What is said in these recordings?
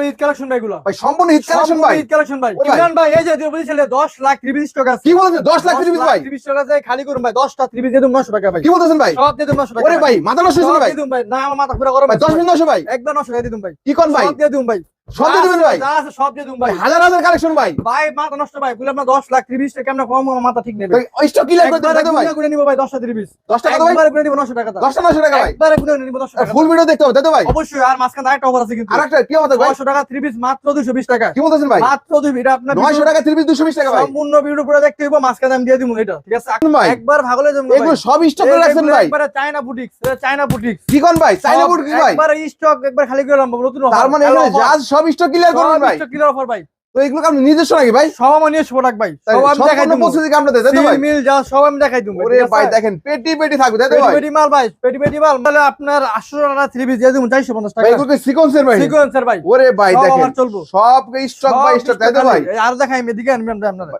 Eid collection ভাই সম্পূর্ণ collection ভাই। ঈদ কালেকশন ভাই। ইমরান ভাই এই যে বলছিলে 10 লাখ 30 স্টক আছে। কি বলছেন? 10 লাখ 30 ভাই। 30 টাকা আছে খালি করুন ভাই। 10টা 30 দিয়ে দিন 900 টাকা ভাই। কি বলতেছেন ভাই? সব দিয়ে 900 টাকা ওরে ভাই। মাথা নষ্ট হয়েছে ভাই? না আমার মাথা পুরো গরম ভাই 10 মিনিট ভাই। একদম 900 টাকা দিয়ে ভাই। কি কোন ভাই? সব দিয়ে ভাই। সব দিয়ে দিবেন ভাই। সব দিয়ে দিন ভাই। ভাই হাজার হাজার কালেকশন ভাই। ভাই মাথা নষ্ট ভাই বলে আপনার 10 লাখ 30 টাকা আমরা কম মাথা ঠিক নেবে ওই স্টক ক্লিয়ার করে একবারে ভাই। গুণা নিব ভাই 10টা 30 10 টাকা ভাই। একবারে নিব 900 টাকা 10 টা 900 টাকা ভাই। একবারে গুণা নিব 900 টাকা ফুল ভিডিও দেখতে হবে তাই ভাই। অবশ্যই আর মাঝখানে আরেকটা অফার আছে কিন্তু। আরেকটা কি হবে ভাই? 900 টাকা 3 মাত্র 220 টাকা। কি বলতেছেন ভাই? মাত্র 2 এটা আপনার 900 টাকা 30 220 টাকা ভাই। সম্পূর্ণ ভিডিও পুরো দেখতে হইব মাঝখানে আমি দিয়ে দিব এটা ঠিক আছে? একবার ভাগলে এগুলো সব স্টক করে রাখছেন ভাই। একবারে চায়না বুটিক্স চায়না বুটিক্স কি কোন ভাই? বুট ভাই। একবার স্টক একবার খালি করে লাম্বা নতুন তার মানে এগুলো জাজ সব স্টক ক্লিয়ার করবেন ভাই। স্টক কিলার অফার ভাই। তো এগুলো কি আপনি নিজস্ব নাকি ভাই? সব আমার নিয়ে প্রোডাক্ট ভাই। সব আমি দেখাই দেব। পৌঁছে দিকে আপনাদের তাই তো ভাই? মিল যা সব আমি দেখাই দিব। ওরে ভাই দেখেন পেটি পেটি থাকবে তাই তো ভাই? পেটি মাল ভাই পেটি পেটি মাল। তাহলে আপনার 800 টাকা 3 পিস দিয়ে দিব 450 টাকা। এগুলো সিকোয়েন্সের ভাই? সিকোয়েন্সার ভাই। ওরে ভাই দেখেন সব স্টক বাই স্টক তাই তো ভাই? আর দেখাই এদিকে আনবেন আপনারা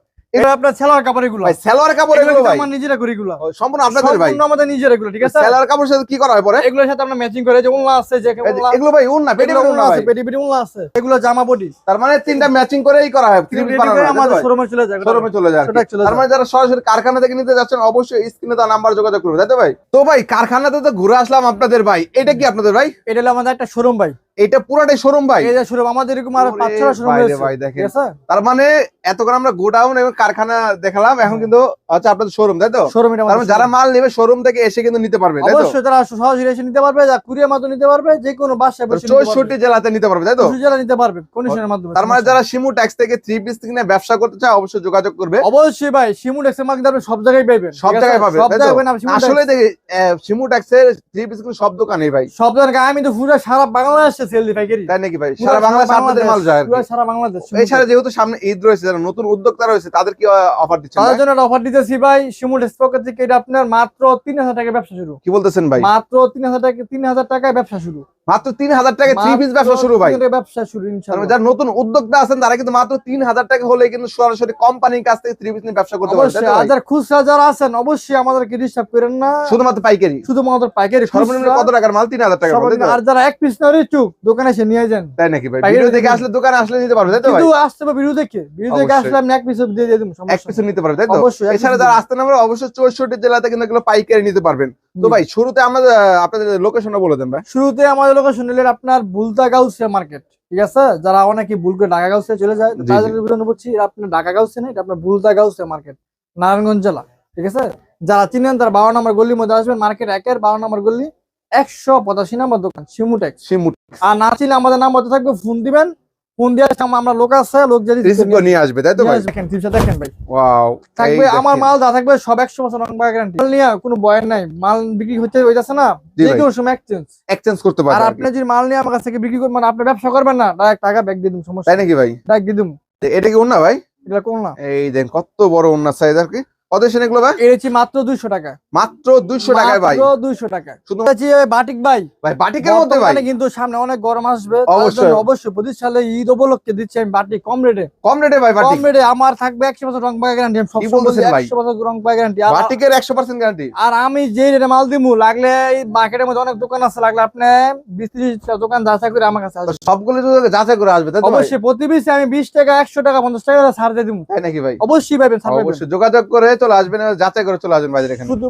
আপনার সেলার কাপড় এগুলো। ভাই সালোয়ার কাপড় এগুলো এগুলো ভাই। আমার নিজেরা করি এগুলো। ও, সম্পূর্ণ আপনাদের ভাই। সম্পূর্ণ আমাদের নিজের এগুলো ঠিক আছে? কাপড়ের সাথে কি করা হয় পরে? এগুলোর সাথে আমরা ম্যাচিং করে যে আছে যে এগুলো ভাই পেটি পেটি আছে পেটি পেটি উল্লা আছে। এগুলো জামা বডি তার মানে তিনটা ম্যাচিং করেই করা হয় থ্রি পিস বানানো তাই তো আমাদের শোরুমে চলে যায় শোরুমে চলে তার মানে যারা সরাসরি কারখানা থেকে নিতে যাচ্ছেন অবশ্যই স্ক্রিনে তার নাম্বার যোগাযোগ করবে তাই তো ভাই? তো ভাই কারখানাতে তো ঘুরে আসলাম আপনাদের ভাই এটা কি আপনাদের ভাই? এটা হলো আমাদের একটা শোরুম ভাই। এটা পুরাটাই শোরুম ভাই। এই যে শোরুম আমাদের এরকম আর পাঁচ ছটা শোরুম রয়েছে। ভাই দেখেন। তার মানে এতক্ষণ আমরা গোডাউন এবং কারখানা দেখালাম এখন কিন্তু হচ্ছে আপনাদের শোরুম তাই তো? শোরুম এটা মানে যারা মাল নেবে শোরুম থেকে এসে কিন্তু নিতে পারবে তাই তো? অবশ্যই তারা সহজে এসে নিতে পারবে যা কুরিয়ার মাধ্যমে নিতে পারবে যে কোনো বাসায় বসে নিতে পারবে। চৌষট্টি জেলাতে নিতে পারবে তাই তো? চৌষট্টি জেলা নিতে পারবে কন্ডিশনের মাধ্যমে। তার মানে যারা শিমু ট্যাক্স থেকে থ্রি পিস কিনে ব্যবসা করতে চায় অবশ্যই যোগাযোগ করবে। অবশ্যই ভাই শিমুল এক্সের মার্কেট আপনি সব জায়গায় পাইবেন সব জায়গায় পাবে সব জায়গায় পাবেন আসলে দেখি শিমু ট্যাক্সের থ্রি পিস কিন্তু সব দোকানেই ভাই। সব জায়গায় আমি তো পুরো সারা বাংলাদেশে সেল পাইকারি তাই নাকি ভাই? সারা বাংলাদেশ আপনাদের মাল যায় পুরো সারা বাংলাদেশ। এছাড়া যেহেতু সামনে ঈদ রয়েছে যারা নতুন উদ্যোক্তা রয়েছে তাদের কি অফার দিচ্ছেন তাদের জন্য একটা অফার দিতেছি ভাই শিমুল পকেট থেকে এটা আপনার মাত্র ব্যবসা শুরু। কি বলতেছেন ভাই? মাত্র তিন হাজার টাকা তিন হাজার টাকায় ব্যবসা শুরু। মাত্র তিন হাজার টাকা থ্রি পিস ব্যবসা শুরু ভাই। ব্যবসা শুরু ইনশাআল্লাহ মানে যারা নতুন উদ্যোক্তা আছেন তারা কিন্তু মাত্র তিন হাজার টাকা হলে কিন্তু সরাসরি কোম্পানির কাছ থেকে থ্রি পিস নিয়ে ব্যবসা করতে অবশ্যই ভাই? যারা খুচরা যারা আছেন অবশ্যই আমাদেরকে ডিস্টার্ব করেন না। শুধুমাত্র পাইকারি? শুধুমাত্র পাইকারি সর্বনিম্ন কত টাকার মাল? তিন হাজার টাকা সর্বনিম্ন আর যারা এক পিস ইচ্ছুক দোকানে এসে নিয়ে যান। তাই নাকি ভাই? ভিডিও দেখে আসলে দোকানে আসলে নিতে পারবে তাই তো কিন্তু আসতে হবে ভিডিও দেখে। ভিডিও দেখে আসলে আমি এক পিস দিয়ে দিয়ে দেবো এক পিছু নিতে পারবে তাই তো? অবশ্যই, এছাড়া যারা আসতে নামবে অবশ্যই চৌষট্টি জেলাতে কিন্তু এগুলো পাইকারি নিতে পারবেন। তো ভাই শুরুতে আমাদের আপনাদের লোকেশনটা বলে দেন ভাই। শুরুতে আমাদের লোকেশন নিলেন আপনার বুলতা গাউসিয়া মার্কেট ঠিক আছে? যারা অনেকে ভুল করে ঢাকা গাউসিয়া চলে যায় তাদের জন্য বলছি এটা আপনার ঢাকা গাউসিয়া না এটা আপনার বুলতা গাউসিয়া মার্কেট নারায়ণগঞ্জ জেলা ঠিক আছে? যারা চিনেন তারা বারো নম্বর গলির মধ্যে আসবেন মার্কেট একের বারো নম্বর গলি একশো পঁচাশি নম্বর দোকান সিমুটেক্স। শিমু আর না চিনে আমাদের নাম বলতে থাকবে ফোন দিবেন ফোন দিয়ে আমরা লোক আছে লোক যদি নিয়ে আসবে তাই তো ভাই? দেখেন দেখেন ভাই। ওয়াও থাকবে আমার মাল যা থাকবে সব একশো বছর রং গ্যারান্টি। মাল নিয়ে কোনো বয়ান নাই। মাল বিক্রি হচ্ছে হইতাছে না। যে। কোনো সময় এক্সচেঞ্জ এক্সচেঞ্জ করতে পারবে আর আপনি যদি মাল নিয়ে আমার কাছ থেকে বিক্রি করবেন মানে আপনি ব্যবসা করবেন না ডাইরেক্ট টাকা ব্যাক দিয়ে দিন সমস্যা তাই নাকি ভাই? ডাইরেক্ট দিয়ে দিন এটা কি অন্য ভাই? এটা কোন না এই দেন কত বড় অন্য সাইজ আর কি। কত এগুলো ভাই? মাত্র দুইশো টাকা। মাত্র দুইশো টাকায় ভাই। মাত্র দুইশো টাকা। শুধু বাটিক ভাই। ভাই বাটিকের মধ্যে ভাই। কিন্তু সামনে অনেক গরম আসবে। অবশ্যই। অবশ্যই পঁচিশ সালে ঈদ উপলক্ষে দিচ্ছি আমি বাটিক কম রেটে। কম রেটে ভাই বাটিক। কম রেটে আমার থাকবে একশো বছর রং পাকা গ্যারান্টি আমি বলতেছেন ভাই? একশো বছর রং পাকা গ্যারান্টি বাটিকের একশো পার্সেন্ট গ্যারান্টি আর আমি যে রেটে মাল দিমু লাগলে এই মার্কেটের মধ্যে অনেক দোকান আছে লাগলে আপনি বিশ ত্রিশটা দোকান যাচাই করে আমার কাছে আসবেন। সবগুলো যদি যাচাই করে আসবে তাই তো অবশ্যই প্রতি পিসে আমি বিশ টাকা একশো টাকা পঞ্চাশ টাকা করে ছাড় দিয়ে দিবো তাই নাকি ভাই? অবশ্যই পাবেন ছাড় অবশ্যই যোগাযোগ করে চলে আসবেন যাচাই করে চলে আসবেন এখানে। শুধু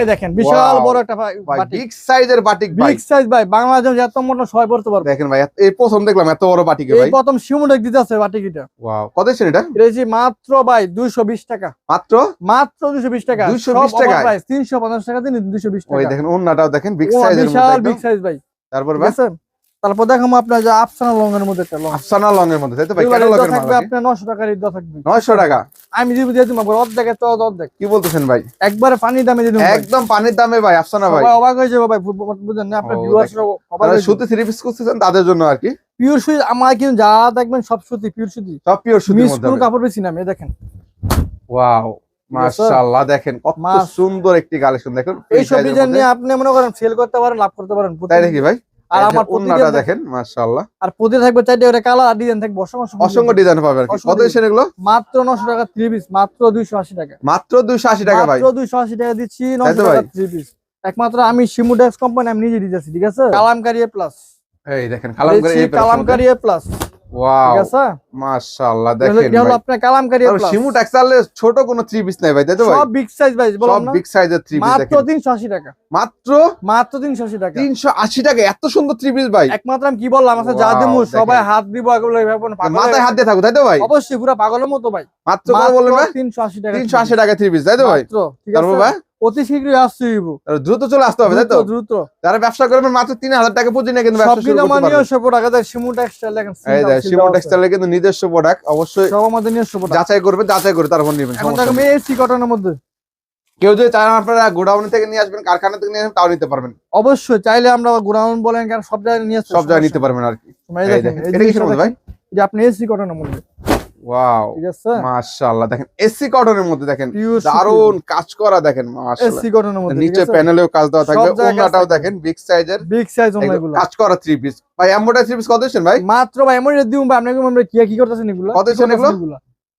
এই দেখেন বিশাল বড় একটা বাটিক। বিগ সাইজের বাটিক বিগ সাইজ ভাই বাংলাদেশ এত মোটা সবাই পড়তে পারবে দেখেন ভাই এই প্রথম দেখলাম এত বড় বাটিকে ভাই। প্রথম সিমুটেক দিতে আছে বাটিকিটা। ওয়াও কত এসেছেন এটা? এটা মাত্র ভাই দুইশো বিশ টাকা। মাত্র? মাত্র দুশো বিশ টাকা। 220 টাকায়? ভাই তিনশো পঞ্চাশ টাকা দিন দুশো বিশ ওই টাকা। দেখেন অন্যটাও দেখেন বিগ সাইজের বিশাল বিগ সাইজ ভাই। তারপর ভাই? তারপর দেখাবো আপনার যে আফসানা লঙ্গের মধ্যে একটা লং আফসানা লং এর মধ্যে। তাই তো ভাই এগুলো ক্যাটালগের ঈদটা মাল থাকবে আর কি। আপনার নশো টাকার ঈদ থাকবে। 900 টাকা? আমি দিব দিয়ে দিব অর্ধেক তো অর্ধেক। কি বলতেছেন ভাই? একবারে পানি দামে দিব একদম পানির দামে ভাই আফসানা ভাই। অবাক হয়ে যাবে ভাই বুঝেন না আপনার ভিউয়ার্স অবাক সুতি থ্রি পিস করতেছেন তাদের জন্য আর কি? পিওর সুতি আমার কিন্তু যা দেখবেন সব সুতি পিওর সুতি। সব পিওর সুতির মিস মধ্যে কোনো কাপড় বেশি না এই দেখেন। ওয়াও মাশাআল্লাহ দেখেন কত সুন্দর একটি কালেকশন দেখুন এই সব ডিজাইন নিয়ে আপনি মনে করেন সেল করতে পারেন লাভ করতে পারেন তাই নাকি ভাই? আর আমার ওন্নাটা দেখেন মাশাআল্লাহ। আর প্রতি থাকবে চারটি করে কালার আর ডিজাইন থাকবে অসংখ্য অসংখ্য ডিজাইন পাবে আর কি। কত এগুলো? মাত্র নশো টাকা 3 পিস মাত্র দুইশো আশি টাকা। মাত্র 280 টাকা ভাই। মাত্র দুইশো আশি টাকা দিচ্ছি তাই নশো তো টাকা 3 পিস একমাত্র আমি শিমু ডেক্স কোম্পানি আমি নিজে দিতেছি ঠিক আছে? কালামকারি প্লাস এই দেখেন কালামকারী প্লাস কালামকারি প্লাস ঠিক আছে? মাশাআল্লাহ দেখেন এটা হলো আপনার কালামকারি প্লাস শিমু টেক্সটাইলে ছোট কোনো থ্রি পিস নাই ভাই তাই তো ভাই? সব বিগ সাইজ ভাই বললাম না? বিগ সাইজের থ্রি পিস মাত্র টাকা। মাত্র? মাত্র তিনশো আশি টাকা। তিনশো আশি টাকা এত সুন্দর পিস ভাই। একমাত্র আমি কি বললাম যা সবাই হাত দিব মাথায় হাত দিয়ে থাকো তাই তো ভাই? গেছে। অবশ্যই পুরো পাগলের মতো ভাই। মাত্র কত বললেন টাকা তিনশো আশি টাকা থ্রি পিস তাই তো ভাই? মাত্র, ঠিক আছে? ভাই? অতি শীঘ্রই আসছে ইবু দ্রুত চলে আসতে হবে তাই তো? দ্রুত যারা ব্যবসা করবেন মাত্র তিন হাজার টাকা পুঁজি নিয়ে কিন্তু সব ব্যবসা শুরু করতে পারবেন। নিজস্ব প্রোডাক্ট আছে শিমু টেক্সটাইল দেখেন এই দেখ শিমু টেক্সটাইলের কিন্তু নিজস্ব প্রোডাক্ট অবশ্যই সব আমাদের নিজস্ব প্রোডাক্ট যাচাই করবেন যাচাই করে তারপর নেবেন এখন দেখো নেই। এসি কটনের মধ্যে। কেউ যদি চান আপনারা গোডাউন থেকে নিয়ে আসবেন কারখানা থেকে নিয়ে আসবেন তাও নিতে পারবেন। অবশ্যই চাইলে আমরা গোডাউন বলেন কারণ সব জায়গায় নিয়ে আসতে সব জায়গায় নিতে পারবেন আর কি। এই এই এই এটা জিনিসটা ভাই? এটা আপনি এসি কটনের মধ্যে। ওয়াও ঠিক আছে? মাশাআল্লাহ দেখেন এসি কটনের মধ্যে দেখেন দারুণ কাজ করা দেখেন মাশাআল্লাহ। এসি কটনের মধ্যে নিচে প্যানেলেও কাজ দেওয়া থাকবে সব জায়গায় কাজ ওন্নাটাও দেখেন বিগ সাইজের বিগ সাইজ অনলাইন কাজ করা থ্রি পিস ভাই এমবোটারি থ্রি পিস কত দিচ্ছেন ভাই? মাত্র ভাই দিউ ভাই আপনাকে আমরা কি কি করতেছেন এগুলো? কত কি দিচ্ছেন এগুলো?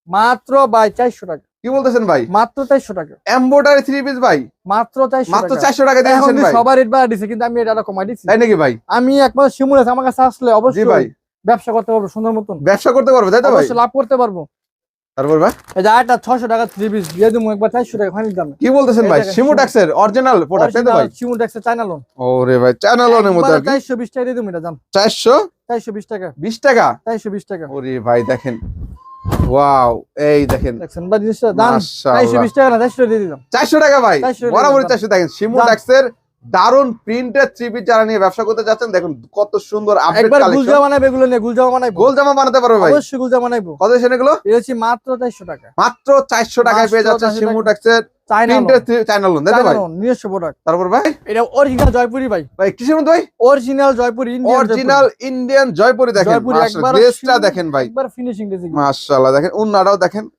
মাত্র ভাই 400 টাকা। কি বলতেছেন ভাই? মাত্র 400 টাকা। এমবোটারি থ্রি পিস ভাই। মাত্র 400 মাত্র টাকা। চারশো টাকা এখন দিয়েছেন ভাই। সবার রেট বাড়া দিছে কিন্তু আমি এটা কমাই দিছি। তাই নাকি ভাই? আমি একবার শিমুল আছে আমার কাছে আসলে অবশ্যই ভাই। ব্যবসা করতে পারব সুন্দর মতন। ব্যবসা করতে পারবে তাই তো ভাই? লাভ করতে পারব। তারপর ভাই? এই যে আটটা 600 টাকা থ্রি পিস দিয়ে দিমু একবার 400 টাকা ফাইনাল দাম। কি বলতেছেন ভাই? দেখেন, সিমোট্যাক্সের অরিজিনাল প্রোডাক্ট তাই তো ভাই? ট্যাক্সে চায়না লোন ওরে ভাই চ্যানেলের মধ্যে আর কি? 420 টাকা দিয়ে দিমু এটা জান। চারশো? 420 টাকা। বিশ টাকা? 420 টাকা। ওরে ভাই দেখেন। ওয়াও এই দেখেন। দেখছেন বা জিনিসটা দাম 420 টাকা না 400 টাকা দিয়ে দিলাম। চারশো টাকা ভাই? বরাবর 400 টাকা বরাবরই দাম। চারশো দেখেন। সিমোট্যাক্সের দারুণ প্রিন্টের থ্রি পিস যারা নিয়ে ব্যবসা করতে যাচ্ছেন দেখুন কত সুন্দর একবার গুলজা এগুলো নিয়ে জামা বানাতে পারবে ভাই। অবশ্যই গুলজা কত এগুলো? এটা হচ্ছে মাত্র 400 টাকা। মাত্র চারশো টাকায় পেয়ে মাত্র যাচ্ছে 400 টাকা। সিমোট্যাক্সের চায়না প্রিন্টের চ্যানেল তাই তো ভাই? নিজস্ব তারপর ভাই? এটা অরিজিনাল জয়পুরি ভাই। ভাই কিসের ভাই? Original Jaipuri original Indian Jaipuri দেখেন।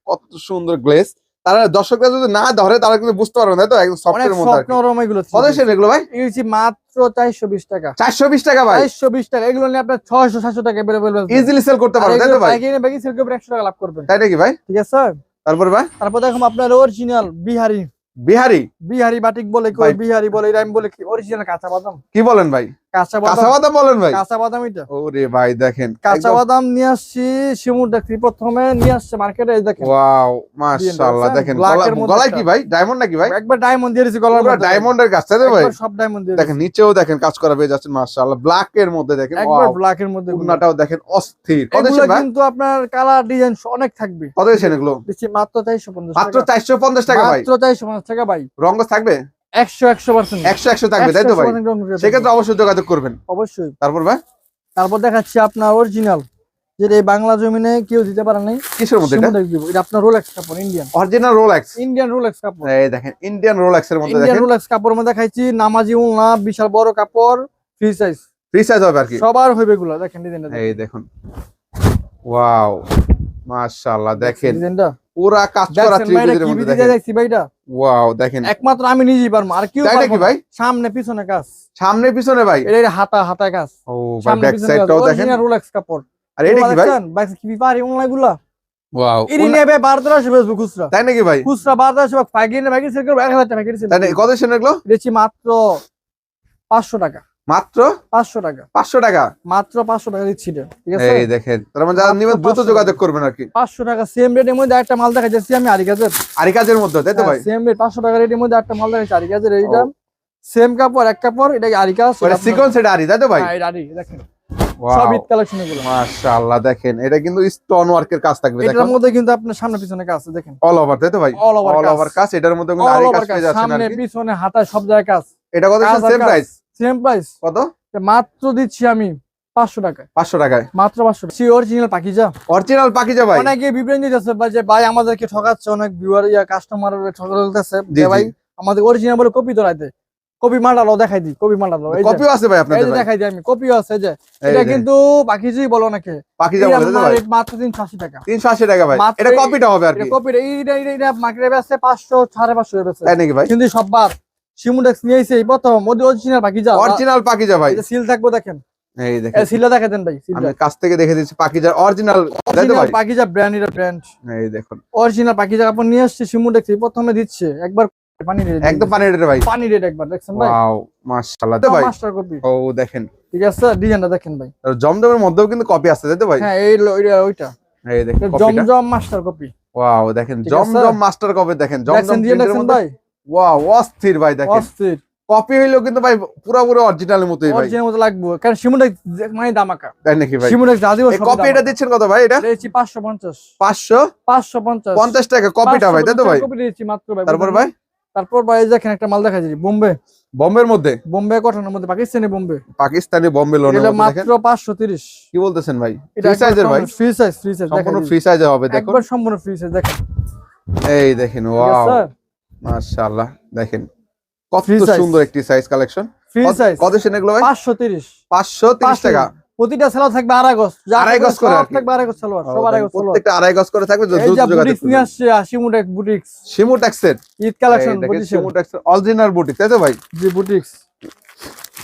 কত সুন্দর গ্লেজ তারা দর্শকরা যদি না ধরে তারা কিন্তু বুঝতে পারবে না তো? একদম সফটের আর নরম এগুলো দিচ্ছেন এগুলো ভাই? হচ্ছে মাত্র 420 টাকা। চারশো বিশ টাকা ভাই। 420 টাকা। এগুলো নিয়ে আপনার 600 700 টাকা বের বের ইজিলি সেল করতে পারবে তাই তো ভাই? এখানে বাকি সেল করে 100 টাকা লাভ করবেন। তাই নাকি ভাই? ঠিক আছে? তারপর ভাই? তারপর দেখুন আপনার অরিজিনাল বিহারি। বিহারি? বিহারি বাটিক বলে কই? বিহারি বলে আমি বলে কি? অরিজিনাল কাঁচা বাদাম। কি বলেন ভাই? কাঁচা বাদাম বলেন ভাই। কাঁচা বাদাম এটা। ওরে ভাই দেখেন কাঁচা বাদাম নিয়ে আসছি শিমুর প্রথমে নিয়ে আসছে মার্কেটে দেখেন। ওয়াও মাশাআল্লাহ দেখেন Black গলা- এর মধ্যে গলায় কি ভাই? ডায়মন্ড নাকি ভাই? একবার ডায়মন্ড দিয়ে দিয়েছি গলার পুরো ডায়মন্ডের কাজ তাই ভাই। সব ডায়মন্ড দিয়ে দেখেন নিচেও দেখেন কাজ করা পেয়ে যাচ্ছেন মাশাআল্লাহ ব্ল্যাক এর মধ্যে দেখেন একবার ব্ল্যাক এর মধ্যে। উন্নাটাও দেখেন অস্থির। কত এগুলো ভাই কিন্তু আপনার কালার ডিজাইন অনেক থাকবে। কত দিচ্ছেন এগুলো? দিচ্ছি মাত্র 450 মাত্র টাকা। চারশো পঞ্চাশ টাকা ভাই। মাত্র 450 টাকা ভাই। রঙ্গ থাকবে? 100 100% একশো একশো থাকবে তাই তো ভাই? সেক্ষেত্রে অবশ্যই যোগাযোগ করবেন। অবশ্যই। তারপর ভাই? তারপর দেখাচ্ছি আপনার অরিজিনাল যেটা এই বাংলা জমিনে কেউ দিতে পারে নাই। কিসের মধ্যে এটা? এটা আপনার রোলেক্স কাপড় Indian original Rolex Indian Rolex কাপড়। এই দেখেন ইন্ডিয়ান রোলেক্স এর মধ্যে ইন্ডিয়ান দেখেন। রোলেক্স কাপড় মধ্যে দেখাইছি নামাজি উলনা বিশাল বড় কাপড় ফ্রি সাইজ ফ্রি সাইজ হবে আর কি? সবার হইবে এগুলো। দেখেন ডিজাইনটা এই দেখুন। ওয়াও মাশাআল্লাহ দেখেন। ডিজাইনটা পুরা কাজ করা ওয়াও দেখেন। একমাত্র আমি নিজেই পারব আর। ভাই? সামনে পিছনে কাজ। সামনে পিছনে ভাই? এটা হাতা হাতা কাজ। ও ভাই ব্যাক সাইডটাও দেখেন। রোলেক্স কাপড়। আর এটা কি ভাই? কি পারি অনলাইনগুলা? ওয়াও ইনি নেবে বারোটা ফেসবুক খুচরা। তাই নাকি ভাই? খুচরা বারোটা আসবে পাইকারি পাইকারি সেল করব এক হাজার টাকা সেল কত দিচ্ছি মাত্র পাঁচশো টাকা। মাত্র পাঁচশো টাকা। পাঁচশো টাকা? মাত্র পাঁচশো টাকা দিচ্ছি এটা, ঠিক আছে? এই দেখেন তার মানে যারা নিবেন দ্রুত যোগাযোগ করবেন আর কি। পাঁচশো টাকা সেম রেটের মধ্যে একটা মাল দেখা যাচ্ছে আমি আরিকাজের আর এই মধ্যে তাই তো ভাই? সেম রেট পাঁচশো টাকা রেটের মধ্যে একটা মাল দেখাচ্ছে আরিকাজের এইটা সেম কাপড় এক কাপড় এটা আরিকাজ ওটা সিকোয়েন্স এটা আরি তাই তো ভাই? হ্যাঁ, আরি, দেখেন। সব ওয়াও ঈদ কালেকশন এগুলো। মাশাআল্লাহ দেখেন এটা কিন্তু স্টোন ওয়ার্কের কাজ থাকবে এটার মধ্যে কিন্তু আপনার সামনে পিছনে কাজ আছে দেখেন। অল ওভার তাই তো ভাই? অল। ওভার কাজ। এটার মধ্যে কিন্তু আরি কাজ কাজ, পেয়ে যাচ্ছেন সামনে পিছনে হাতায় সব জায়গায় কাজ। এটা কত সেম প্রাইস সেম প্রাইস কত? মাত্র দিচ্ছি আমি পাঁচশো টাকায়। পাঁচশো টাকায়। মাত্র পাঁচশো টাকা। অরিজিনাল পাকিজা অরিজিনাল পাকিজা ভাই? অনেকে দিতেছে যে ভাই আমাদেরকে ঠকাচ্ছে অনেক ভিউয়ার ইয়া কাস্টমার ঠকাচ্ছে ভাই আমাদের অরিজিনাল বলে কপি কপি দেখাই দিই কপি মালটা কপিও আছে ভাই আপনাদের দেখাই দিই আমি কপিও আছে যে। এটা কিন্তু বলো নাকি বলে ভাই? মাত্র টাকা। টাকা ভাই। এটা এই- কপিটা হবে আর কি। কপি এটা মার্কেটে তাই নাকি ভাই? কিন্তু সব বাদ। সিমুডেক্স নিয়ে এসে প্রথম ওদের অরিজিনাল পাকিজা। অরিজিনাল পাকিজা ভাই। সিল থাকব দেখেন। এই দেখেন। সিলটা দেখে দেন ভাই আমি কাছ থেকে দেখে দিচ্ছি পাকিজার অরিজিনাল তাই তো ভাই? পাকিজা ব্র্যান্ড এটা ব্র্যান্ড এই দেখুন। অরিজিনাল পাকিজা কাপড় নিয়ে আসছে সিমুডেক্স প্রথমে দিচ্ছে। একবার পানি রেট একদম পানি রেটে ভাই। পানি রেট একবার দেখছেন ভাই? ওয়াও মাশাআল্লাহ। তো ভাই মাস্টার কপি ও দেখেন। ঠিক আছে ডিজাইনটা দেখেন ভাই। জমজমের মধ্যেও কিন্তু কপি আছে তাই তো ভাই? হ্যাঁ এই ওইটা। এই দেখেন জমজম মাস্টার কপি ওয়াও দেখেন? জমজম মাস্টার কপি দেখেন জমজম মধ্যে ভাই? ওয়াও অস্থির ভাই দেখেন। অস্থির। কপি হইলেও কিন্তু ভাই পুরোপুরি অরিজিনালের মতোই ভাই। অরিজিনাল মতো লাগবে। কারণ সিমুটা মানে দামাকা তাই নাকি ভাই? সিমুটা যা দিব কপি এটা দিচ্ছেন কত ভাই এটা? দিয়েছি টাকা কপিটা ভাই তাই তো ভাই? কপি দিয়েছি মাত্র ভাই তারপর ভাই? তারপর ভাই দেখেন একটা মাল দেখা যায় বোম্বে। বম্বের মধ্যে? বোম্বে কটনের মধ্যে পাকিস্তানি বোম্বে। পাকিস্তানি বম্বে লোনের এটা মাত্র পাঁচশো তিরিশ। কি বলতেছেন ভাই? ফ্রি সাইজের ভাই? ফ্রি সাইজ ফ্রি সাইজ সম্পূর্ণ ফ্রি সাইজে হবে দেখুন। একবার সম্পূর্ণ ফ্রি সাইজ দেখেন। এই দেখেন ওয়াও মাশাআল্লাহ দেখেন। কত সুন্দর একটি সাইজ কালেকশন ফ্রি সাইজ কত সেন এগুলো ভাই? পাঁচশো তিরিশ। পাঁচশো তিরিশ টাকা। প্রতিটা সেলার থাকবে আড়াই গজ। আড়াই গজ করে। থাকবে আড়াই গজ সালোয়ার সব আড়াই গজ প্রত্যেকটা আড়াই গজ করে থাকবে দ্রুত যে যোগাযোগ বুটিক্স নিয়ে আসছে শিমুটেক বুটিক্স শিমু ট্যাক্সের ঈদ কালেকশন বুটিক্স শিমু ট্যাক্সের অরিজিনাল বুটিক তাই তো ভাই? জি বুটিক্স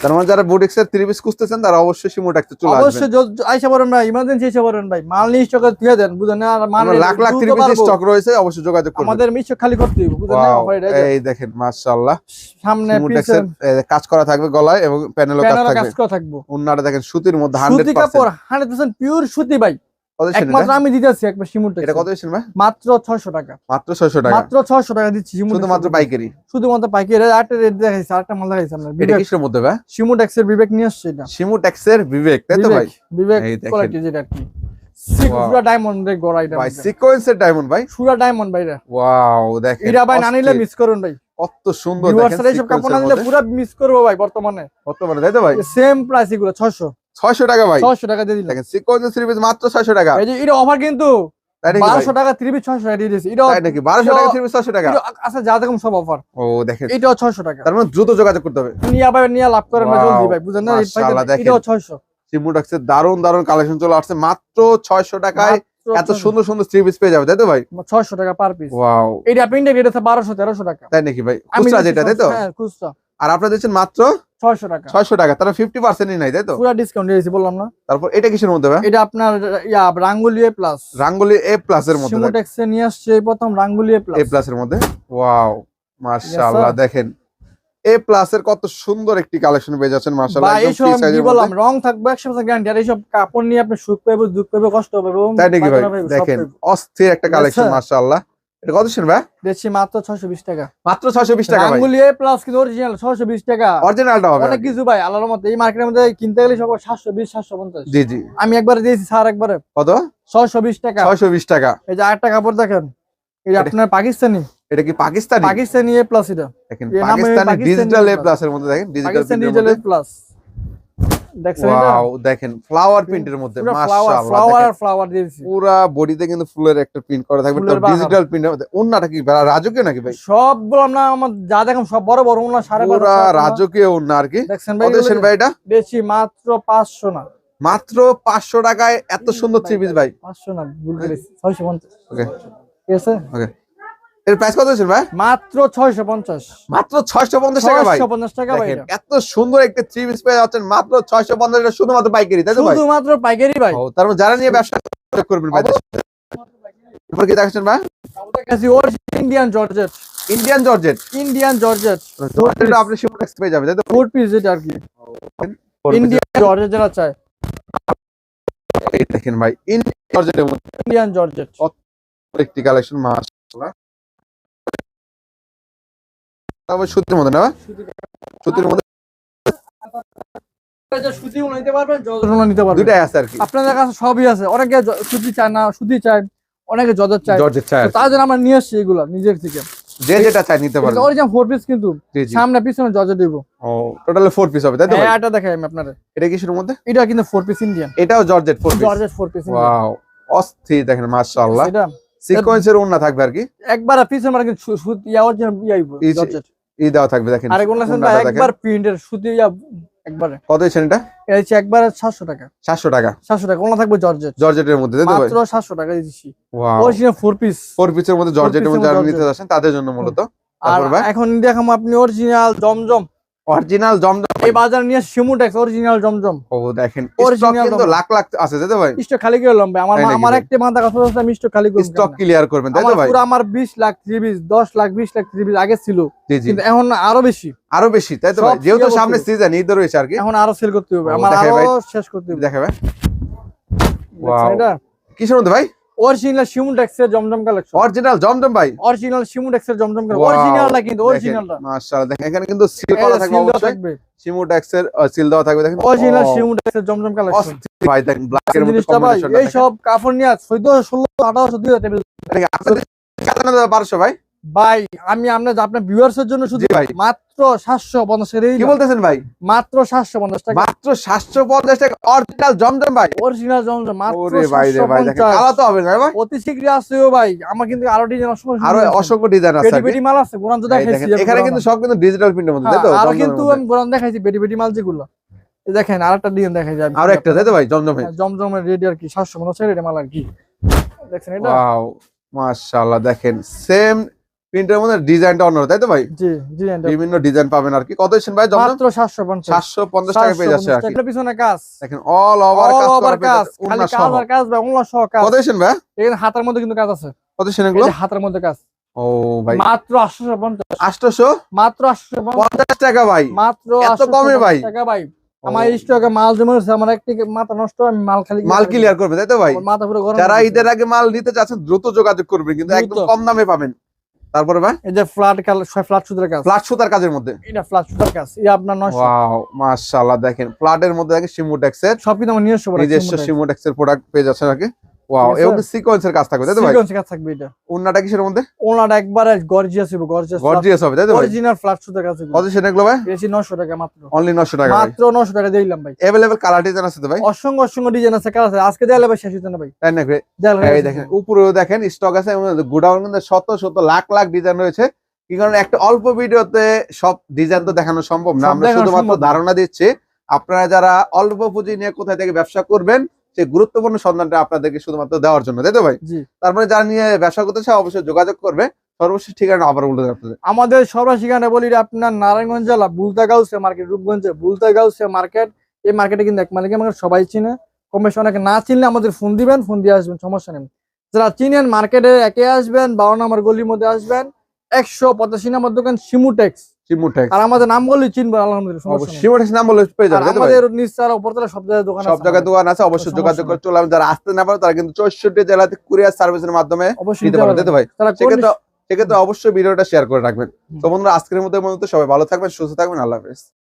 তার মানে যারা বুটিক্স এর থ্রি পিস খুঁজতেছেন তারা অবশ্যই শিমু ট্যাক্সে চলে আসবেন। অবশ্যই আইসা পারেন ভাই ইমার্জেন্সি এসে পারেন ভাই। মাল নিয়ে স্টকে দিয়ে দেন বুঝেন না? আর মাল lakh lakh three piece stock রয়েছে অবশ্যই যোগাযোগ করবেন। আমাদের মিশো খালি করতে হবে বুঝেন না? অফার এটা, এই দেখেন মাশাআল্লাহ। সামনে পিছে কাজ করা থাকবে গলায় এবং প্যানেলও কাজ প্যানেল কাজ থাকবে। করা থাকব। দেখেন সুতির মধ্যে সুতি কাপড় 100% 100% পিওর সুতি ভাই। একমাত্র আমি দিতেছি একবার শিমুর এটা কত সেন মাত্র 600 টাকা। মাত্র 600 টাকা। মাত্র 600 টাকা দিচ্ছি শিমুর শুধুমাত্র পাইকারি? শুধুমাত্র পাইকারি। আরেকটা রেট দেখাইছি আরেকটা মাল দেখাইছি আপনার। এটা কিসের মধ্যে ভাই? শিমু ট্যাক্সের বিবেক নিয়ে আসছে এটা। শিমু ট্যাক্সের বিবেক তাই তো ভাই? বিবেক বিবেক এই কোয়ালিটি যেটা কি সিক ডায়মন্ড রে গড়া এটা ভাই সিকোয়েন্সের ডায়মন্ড ভাই। পুরা ডায়মন্ড ভাই এটা। ওয়াও দেখেন এটা ভাই না নিলে মিস করুন ভাই। কত সুন্দর এইসব কাপড় না নিলে মধ্যে। মিস করব ভাই বর্তমানে। বর্তমানে তাই তো ভাই? সেম প্রাইস এগুলো 600 600 টাকা ভাই। 600 টাকা দিয়ে দিলাম। দেখেন থ্রি পিস মাত্র 600 টাকা। এই যে এটা অফার কিন্তু তাই 1200 টাকা 3 পিস 600 টাকা দিয়ে দিয়েছি। এটা তাই নাকি? 1200 টাকা থ্রি পিস 600 টাকা? আচ্ছা যা দেখুন সব অফার ও দেখেন। এটাও 600 টাকা। তার মানে দ্রুত যোগাযোগ করতে হবে। নিয়ে আবার নিয়ে লাভ করেন ভাই ভাই বুঝেন না? মাশাআল্লাহ, 600 শিমু দারুণ দারুণ কালেকশন চলে আসছে। মাত্র 600 টাকায় এত সুন্দর সুন্দর থ্রি পিস পেয়ে যাবে তাই তো ভাই? 600 টাকা পার পিস ওয়াও এটা আপনি এটা 1200 1300 টাকা। তাই নাকি ভাই? খুচরা যেটা তাই তো? হ্যাঁ খুচরা। আর আপনারা দিচ্ছেন মাত্র 600 টাকা। 600 টাকা তারা 50% নাই তাই তো? পুরো ডিসকাউন্ট দিয়েছি বললাম না। তারপর এটা কিসের মধ্যে ভাই? এটা আপনার ইয়া রাঙ্গুলিয়ে প্লাস রাঙ্গুলি এ প্লাস এর মধ্যে দেখেন। সিমোটেক্সে নিয়ে আসছে এই প্রথম রাঙ্গুলিয়ে প্লাস এ প্লাস এর মধ্যে? ওয়াও মাশাআল্লাহ দেখেন। এ প্লাস এর কত সুন্দর একটি কালেকশন পেয়ে যাচ্ছেন মাশাআল্লাহ একদম বললাম? রং থাকবে একশো পার্সেন্ট গ্যারান্টি আর এইসব কাপড় নিয়ে আপনি সুখ পাইবো দুঃখ পাইবো কষ্ট তাই নাকি ভাই? দেখেন অস্থির একটা কালেকশন. মাশাআল্লাহ। এটা কত শেন ভাই? মাত্র ছয়শো বিশ টাকা। মাত্র 620 টাকা ভাই। রাঙ্গুলিয়ে প্লাস কিন্তু অরিজিনাল ছয়শো বিশ টাকা। অরিজিনালটা হবে অনেক কিছু ভাই আল্লাহর মতো এই মার্কেটের মধ্যে কিনতে গেলে সব সাতশো বিশ সাতশো পঞ্চাশ। জি জি। আমি একবারে দিয়েছি স্যার একবারে। কত? ছয়শো বিশ টাকা। 620 টাকা। এই যে আরেকটা কাপড় দেখেন। এই যে আপনার পাকিস্তানি। এটা কি পাকিস্তানি? পাকিস্তানি এ প্লাস এটা। দেখেন পাকিস্তানি ডিজিটাল এ। প্লাস এর মধ্যে দেখেন ডিজিটাল ডিজিটাল মধ্যে। প্লাস দেখছেন ওয়াও দেখেন ফ্লাওয়ার প্রিন্টের মধ্যে মাশাআল্লাহ ফ্লাওয়ার আর ফ্লাওয়ার দিয়েছি পুরা বডিতে কিন্তু ফুলের একটা প্রিন্ট করা থাকবে ডিজিটাল প্রিন্টের মধ্যে ওন্নাটা কি ভাই, রাজকীয় নাকি ভাই? সব বললাম না আমার যা দেখুন সব বড় বড় ওনা সাড়ে রাজকীয় ওন্না আর কি? দেখছেন ভাই এটা? বেশি মাত্র পাঁচশো না। মাত্র পাঁচশো টাকায় এত সুন্দর থ্রি ভাই। পাঁচশো না ভুল করেছি ওকে ঠিক আছে? ওকে এর প্রাইস কত ছিল ভাই? মাত্র ছয়শো পঞ্চাশ। মাত্র ছয়শো পঞ্চাশ টাকা ভাই। টাকা এত সুন্দর একটা থ্রি পিস পেয়ে যাচ্ছেন মাত্র ছয়শো পঞ্চাশ টাকা শুধুমাত্র পাইকারি তাই তো ভাই? শুধুমাত্র পাইকারি ভাই। ও, তার মানে যারা নিয়ে ব্যবসা করবেন ভাই এরপর কি দেখাচ্ছেন ভাই? আমাদের কাছে Indian georgette Indian georgette Indian georgette georgette আপনি শিমু ট্যাক্স পেয়ে যাবেন তাই তো ফোর পিস আর কি। ইন্ডিয়ান জর্জেট যারা চায়। এই দেখেন ভাই ইন্ডিয়ান জর্জেটের মধ্যে ইন্ডিয়ান জর্জেট একটি কালেকশন মাশাআল্লাহ। তবে সুতির মধ্যে না? সুতির মধ্যে। সুতিও নিতে পারবেন নিতে পারবেন। দুটাই আছে আর কি। আপনাদের কাছে সবই আছে। অনেকে সুতি চায় না সুতি চায় অনেকে জর্জেট চায়। জর্জেট চাই তার জন্য আমরা নিয়ে আসছি এগুলা নিজের থেকে। যে যেটা চাই নিতে অরিজিনাল ফোর পিস কিন্তু। সামনে পিছনে জর্জেট দিব। ও টোটাল ফোর পিস হবে তাই তো ভাই? হ্যাঁ এটা দেখাই আমি আপনাদের। এটা মধ্যে? এটা কিন্তু ফোর পিস ইন্ডিয়ান এটাও georgette four piece georgette four piece wow অস্থির দেখেন মাশাআল্লাহ। এটা সিকোয়েন্সের ওন্না থাকবে আর কি? একবার পিছনে মানে ইয়া অরিজিনাল ইয়াই ই দেওয়া থাকবে দেখেন একবার প্রিন্টের সুতি ইয়া একবারে। কত হয়েছেন এটা? এটা হচ্ছে একবারে সাতশো টাকা। সাতশো টাকা। সাতশো টাকা ওনা থাকবে জর্জেট। জর্জেটের মধ্যে তাই তো মাত্র সাতশো টাকা অরিজিনাল ফোর পিস ফোর পিসের মধ্যে জর্জেটের মধ্যে যারা নিতে যাচ্ছেন তাদের জন্য মূলত আর? এখন দেখাবো আপনি অরিজিনাল জমজম। অরিজিনাল জমজম। এই বাজার নিয়ে শিমুটেক্স অরিজিনাল জমজম। ও দেখেন স্টক কিন্তু লাখ লাখ আছে তাই ভাই? স্টক খালি করে লম্বে। আমার আমার একটা মাথা কথা হচ্ছে আমি স্টক খালি করে স্টক ক্লিয়ার করবেন তো ভাই? পুরো আমার 20 লাখ ত্রিবিশ 10 লাখ 20 লাখ ত্রিবিশ আগে ছিল। কিন্তু এখন আরও বেশি। আরও বেশি তাই তো ভাই? যেহেতু সামনে সিজন ঈদ রয়েছে আর কি। এখন আরও সেল করতে হবে। আমার আরও শেষ করতে হবে। Wow. এটা? কিসের মধ্যে ভাই? অরিজিনাল শিমুটেক্স এর জমজম কালেকশন অরিজিনাল জমজম ভাই। অরিজিনাল শিমুটেক্স এর জমজম কালেকশন. অরিজিনালটা কিন্তু অরিজিনালটা মাশাআল্লাহ দেখেন এখানে কিন্তু সিল করা থাকবে অবশ্যই। থাকবে। সিমুটেক্স সিল দেওয়া থাকবে দেখেন। অরিজিনাল শিমুটেক্স জমজম কালেকশন ভাই দেখেন ব্ল্যাক এর মধ্যে কম্বিনেশন এই সব কাপড় নিয়ে 14 16 18 2000 টেবিল কত না 1200 ভাই? ভাই আমি আপনার আপনার ভিউয়ার্স এর জন্য শুধু ভাই। মাত্র 750 এর কি বলতেছেন ভাই? মাত্র 750 টাকা। মাত্র 750 টাকা। অরিজিনাল জমজম ভাই? অরিজিনাল জমজম মাত্র ওরে ভাই রে ভাই কালা তো হবে না ভাই। অতি শীঘ্রই আসছেও ভাই। আমার কিন্তু আরও ডিজাইন অসংখ্য আরও অসংখ্য ডিজাইন আছে আর কি। পেটি মাল আছে গোরান তো দেখাইছি এখানে কিন্তু সব কিন্তু ডিজিটাল প্রিন্টের মধ্যে তাই তো? হ্যাঁ, আরও কিন্তু আমি গোরান দেখাইছি পেটি পেটি মাল যেগুলো। এই দেখেন আরেকটা ডিজাইন দেখাই যায় আরও একটা তাই তো ভাই জমজমে জমজমের রেডি আর কি 750 রেডি মাল আর কি। দেখছেন এটা? ওয়াও মাশাআল্লাহ দেখেন সেম প্রিন্টের মধ্যে ডিজাইনটা অন্য তাই তো ভাই? জি জি বিভিন্ন ডিজাইন পাবেন আর কি। কত দিচ্ছেন ভাই মাত্র 750 750 টাকা পেয়ে যাচ্ছে আর কি। এটা পিছনে কাজ। দেখেন অল ওভার কাজ। করা কাজ খালি কাজ আর কাজ ভাই উল্লাস সহ কাজ। কত দিচ্ছেন ভাই? এখানে হাতের মধ্যে কিন্তু কাজ আছে। কত দিচ্ছেন এগুলো? হাতের মধ্যে কাজ। ও ভাই। মাত্র 850 850 মাত্র 850 টাকা ভাই। মাত্র এত কমে ভাই? টাকা ভাই। আমার স্টকে মাল জমা হচ্ছে আমার একটি মাথা নষ্ট আমি মাল খালি মাল ক্লিয়ার করবে তাই তো ভাই? মাথা পুরো গরম যারা ঈদের আগে মাল নিতে চাচ্ছেন দ্রুত যোগাযোগ করবেন কিন্তু একদম কম দামে পাবেন। তারপরে ভাই? এই যে ফ্ল্যাট কালার ফ্ল্যাট সুতার কাজ। ফ্ল্যাট সুতার কাজের মধ্যে? এটা ফ্ল্যাট সুতার কাজ। এই আপনার 900 ওয়াও মাশাআল্লাহ দেখেন ফ্ল্যাটের মধ্যে দেখেন সিমোটেক্সের সব কিন্তু আমার নিজস্ব product, নিজস্ব সিমোটেক্সের প্রোডাক্ট পেয়ে যাচ্ছে আর কি। ওয়াও ঠিক আছে। এবং সিকোয়েন্সের কাজ থাকবে তাই তো ভাই Sequence কাজ থাকবে এটা উন্নাটা কিসের মধ্যে ওনাটা একবারে গর্জিয়াস হবে গর্জিয়াস গর্জিয়াস হবে তাই তো ভাই অরিজিনাল ফ্ল্যাট সুদের কাজ কত সেটা এগুলো ভাই বেশি 900 টাকা মাত্র অনলি 900 টাকা ভাই মাত্র 900 টাকা দিলাম ভাই अवेलेबल কালার ডিজাইন আছে তো ভাই অসংখ্য অসংখ্য ডিজাইন আছে কাজ আছে আজকে দেয়ালে ভাই শেষ হইতো না ভাই তাই না ভাই? দেয়ালে এই দেখেন উপরেও দেখেন স্টক আছে গোডাউন কিন্তু শত শত লাখ লাখ ডিজাইন রয়েছে কি কারণে একটা অল্প ভিডিওতে সব ডিজাইন তো দেখানো সম্ভব না সব আমরা দেখানো শুধুমাত্র সম্ভব না। ধারণা দিচ্ছি আপনারা যারা অল্প পুঁজি নিয়ে কোথায় থেকে ব্যবসা করবেন সেই গুরুত্বপূর্ণ সন্ধানটা আপনাদেরকে শুধুমাত্র দেওয়ার জন্য তাই তো ভাই? তারপরে যারা নিয়ে ব্যবসা করতে চায় অবশ্যই যোগাযোগ করবে। সর্বশেষ ঠিকানা আবার বলে আপনাদের। আমাদের সর্বা ঠিকানা বলি আপনার নারায়ণগঞ্জ জেলা বুলতা গাউসে মার্কেট রূপগঞ্জে বুলতা গাউসে মার্কেট। এই মার্কেটে কিন্তু এক মালিক আমাকে সবাই চিনে। কম বেশি অনেকে না চিনলে আমাদের ফোন দিবেন ফোন দিয়ে আসবেন সমস্যা নেই। যারা চিনেন মার্কেটে একে আসবেন বারো নম্বর গলির মধ্যে আসবেন একশো পঁচাশি নম্বর দোকান সিমুটেক্স। আর আমাদের নাম বললে চিনবেন আলহামদুলিল্লাহ সমস্যা নাম বলে পেয়ে আর যাবেন তাই তো ভাই? আমাদের নিচতলা উপরতলা সব জায়গায় দোকান সব জায়গায় দোকান আছে অবশ্যই যোগাযোগ করে চলে। যারা আসতে না পারো তারা কিন্তু চৌষট্টি জেলাতে কুরিয়ার সার্ভিসের মাধ্যমে নিতে। ভাই সেক্ষেত্রে অবশ্যই ভিডিওটা শেয়ার করে রাখবেন। তো বন্ধুরা আজকের মধ্যে মধ্যে সবাই ভালো থাকবেন সুস্থ থাকবেন আল্লাহ হাফেজ